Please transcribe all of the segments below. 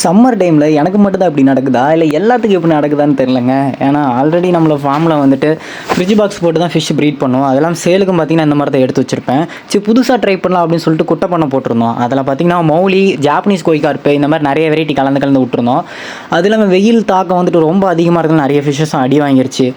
Summer டைமில் எனக்கு மட்டும்தான் இப்படி நடக்குதா? இல்லை எல்லாத்துக்கும் எப்படி நடக்குதான்னு தெரிலங்க ஏன்னா ஆல்ரெடி நம்மளை ஃபார்மில் வந்துட்டு ஃப்ரிட்ஜ் பாக்ஸ் போட்டு தான் ஃபிஷ் ப்ரீட் பண்ணுவோம். அதெல்லாம் சேலுக்கும் பார்த்தீங்கன்னா இந்த மாதிரி தான் எடுத்து வச்சிருப்பேன். சரி புதுசாக ட்ரை பண்ணலாம் அப்படின்னு சொல்லிட்டு குட்டை பண்ண போட்டிருந்தோம். அதில் பார்த்தீங்கன்னா மௌலி ஜாப்பனீஸ் கோய்கார்ப்பு இந்த மாதிரி நிறைய வெரைட்டி கலந்து கலந்து விட்டுருந்தோம். அது இல்லாமல் வெயில் தாக்கம் வந்துட்டு ரொம்ப அதிகமாக இருக்கிறது நிறைய ஃபிஷ்ஷஸும் அடி வாங்கிருச்சு.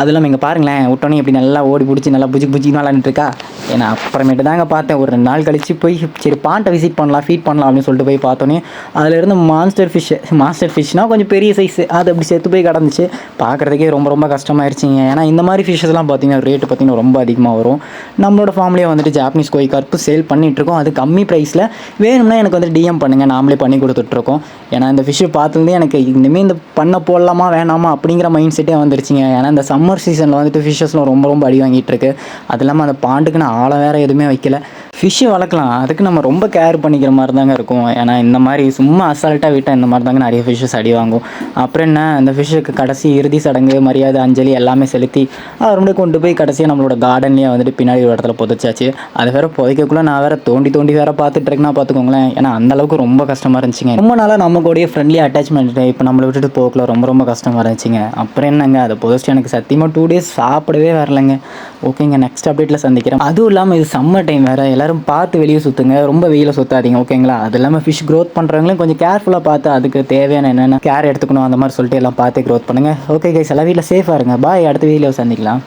அது இல்லாமல் இங்கே பாருங்களேன் விட்டோன்னே இப்படி நல்லா ஓடி பிடிச்சி நல்லா புஜி புஜி விளாண்டுட்டு இருக்கா? ஏன்னா அப்புறமேட்டு தாங்க பார்த்தேன். ஒரு ரெண்டு நாள் கழிச்சு போய் சரி பாண்டை விசிட் பண்ணலாம் ஃபீட் பண்ணலாம் அப்படின்னு சொல்லிட்டு போய் பார்த்தோன்னே அதுலேருந்து மான்ஸ்டர் ஃபிஷ் மாஸ்டர் ஃபிஷ்னால் கொஞ்சம் பெரிய சைஸ் அது அப்படி செத்து போய் கிடந்துச்சு. பார்க்குறதுக்கே ரொம்ப ரொம்ப கஷ்டமாயிருச்சுங்க. ஏன்னா இந்த மாதிரி ஃபிஷ்ஷஸ்லாம் பார்த்தீங்கன்னா ரேட்டு பார்த்தீங்கன்னா ரொம்ப அதிகமாக வரும். நம்மளோட ஃபார்ம்லேயே வந்துட்டு ஜாப்பனீஸ் கோய் கார்ப்பு சேல் பண்ணிகிட்ருக்கோம் அது கம்மி ப்ரைஸில் வேணும்னா எனக்கு வந்து டிஎம் பண்ணுங்கள் நாமளே பண்ணி கொடுத்துட்ருக்கோம். ஏன்னா இந்த ஃபிஷ்ஷு பார்த்துருந்து எனக்கு இனிமேல் இந்த பண்ண போடலாமா வேணாமா அப்படிங்கிற மைண்ட் செட்டே வந்துருச்சுங்க. ஏன்னா இந்த சம்மர் சீசனில் வந்துட்டு ஃபிஷ்ஷஸ்லாம் ரொம்ப ரொம்ப அடி வாங்கிட்டு இருக்கு அது இல்லாமல் அந்த பாண்டுக்கு நான் ஆளை வேறு எதுவுமே வைக்கல. ஃபிஷ்ஷு வளர்க்கலாம். அதுக்கு நம்ம ரொம்ப கேர் பண்ணிக்கிற மாதிரி தாங்க இருக்கும். ஏன்னா இந்த மாதிரி சும்மா அசால்ட்டாக விட்டால் இந்த மாதிரி தாங்க நிறைய ஃபிஷ்ஷஸ் அடி வாங்கும். அப்புறம் என்ன? அந்த ஃபிஷ்ஷுக்கு கடைசி இறுதி சடங்கு மரியாதை அஞ்சலி எல்லாமே செலுத்தி அவர் கொண்டு போய் கடைசியாக நம்மளோட கார்டன்லேயே வந்துட்டு பின்னாடி ஒரு இடத்துல புதைச்சாச்சு. அதை வேறு புதைக்கக்குள்ள நான் வேறு தோண்டி தோண்டி வேறு பார்த்துட்டு இருக்கேன்னா பார்த்துக்கோங்களேன். ஏன்னா அந்தளவுக்கு ரொம்ப கஷ்டமாக இருந்துச்சுங்க. ரொம்ப நாளாக நம்ம கூடயே ஃப்ரெண்ட்லி அட்டாச்மெண்ட் இப்போ நம்மளை விட்டுட்டு போகல ரொம்ப ரொம்ப கஷ்டமாக இருந்துச்சுங்க. அப்புறம் என்னங்க? அதை புதைச்சிட்டு எனக்கு சத்தியமாக டூ டேஸ் சாப்பிடவே வரலைங்க. ஓகேங்க நெக்ஸ்ட் அப்டேட்டில் சந்திக்கிறேன் அதுவும் இல்லாமல் இது சம்மர் டைம் வேறு. எல்லாரும் பார்த்து வெளியே சுற்றுங்க ரொம்ப வெயில சுற்றாதீங்க ஓகேங்களா அது இல்லாமல் ஃபிஷ் க்ரோத் பண்ணுறவங்களும் கொஞ்சம் கேர்ஃபுல்லாக பார்த்து அதுக்கு தேவையான என்னென்ன கேர் எடுத்துக்கணும் அந்த மாதிரி சொல்லிட்டு எல்லாம் பார்த்து க்ரோத் பண்ணுங்கள் ஓகே கைஸ் எல்லாம் வீட்டில் சேஃபாக இருங்க. பாய் அடுத்த வீடியோ சந்திக்கலாம்.